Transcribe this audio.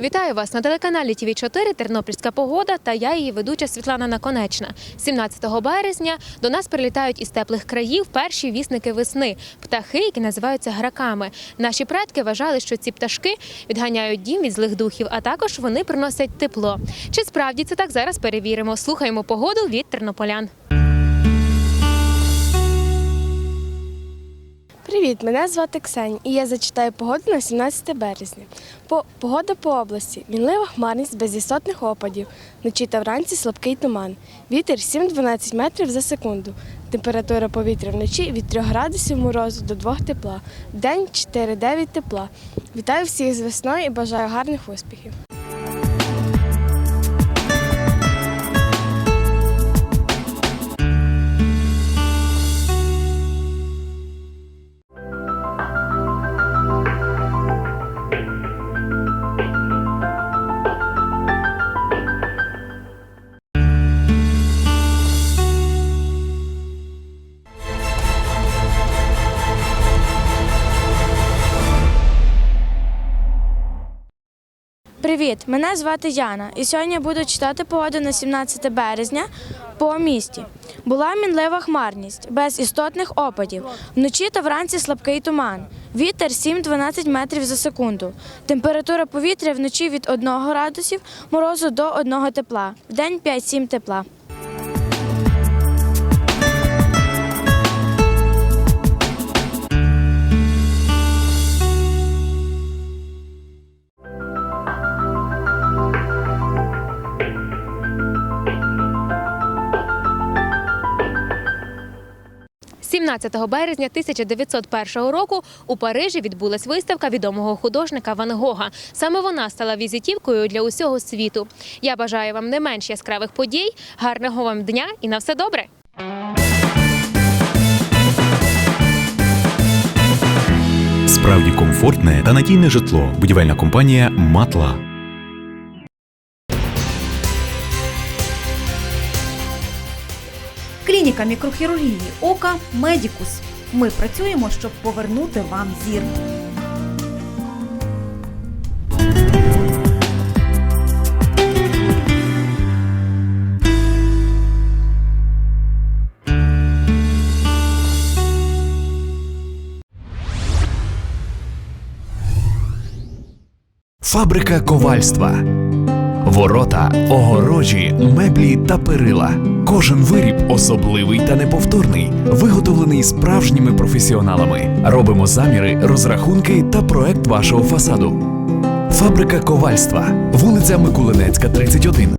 Вітаю вас на телеканалі ТВ 4 Тернопільська погода та я її ведуча Світлана Наконечна. 17 березня до нас прилітають із теплих країв перші вісники весни птахи, які називаються граками. Наші предки вважали, що ці пташки відганяють дім від злих духів, а також вони приносять тепло. Чи справді це так? Зараз перевіримо. Слухаємо погоду від тернополян. Привіт, мене звати Ксень, і я зачитаю погоду на 17 березня. По, погода по області. Мінлива хмарність без істотних опадів. Вночі та вранці слабкий туман. Вітер 7-12 метрів за секунду. Температура повітря вночі від 3 градусів морозу до 2 тепла. Вдень 4-9 тепла. Вітаю всіх з весною і бажаю гарних успіхів. Привіт, мене звати Яна, і сьогодні буду читати погоду на 17 березня по місті. Була мінлива хмарність, без істотних опадів. Вночі та вранці слабкий туман. Вітер 7-12 метрів за секунду. Температура повітря вночі від 1 градусів морозу до 1 тепла. Вдень 5-7 тепла. – 17 березня 1901 року у Парижі відбулась виставка відомого художника Ван Гога. Саме вона стала візитівкою для усього світу. Я бажаю вам не менш яскравих подій, гарного вам дня і на все добре! Справді комфортне та надійне житло. Будівельна компанія Матла. Клініка мікрохірургії ока Медікус. Ми працюємо, щоб повернути вам зір. Фабрика ковальства. Ворота, огорожі, меблі та перила. Кожен виріб особливий та неповторний, виготовлений справжніми професіоналами. Робимо заміри, розрахунки та проект вашого фасаду. Фабрика ковальства. Вулиця Микулинецька, 31.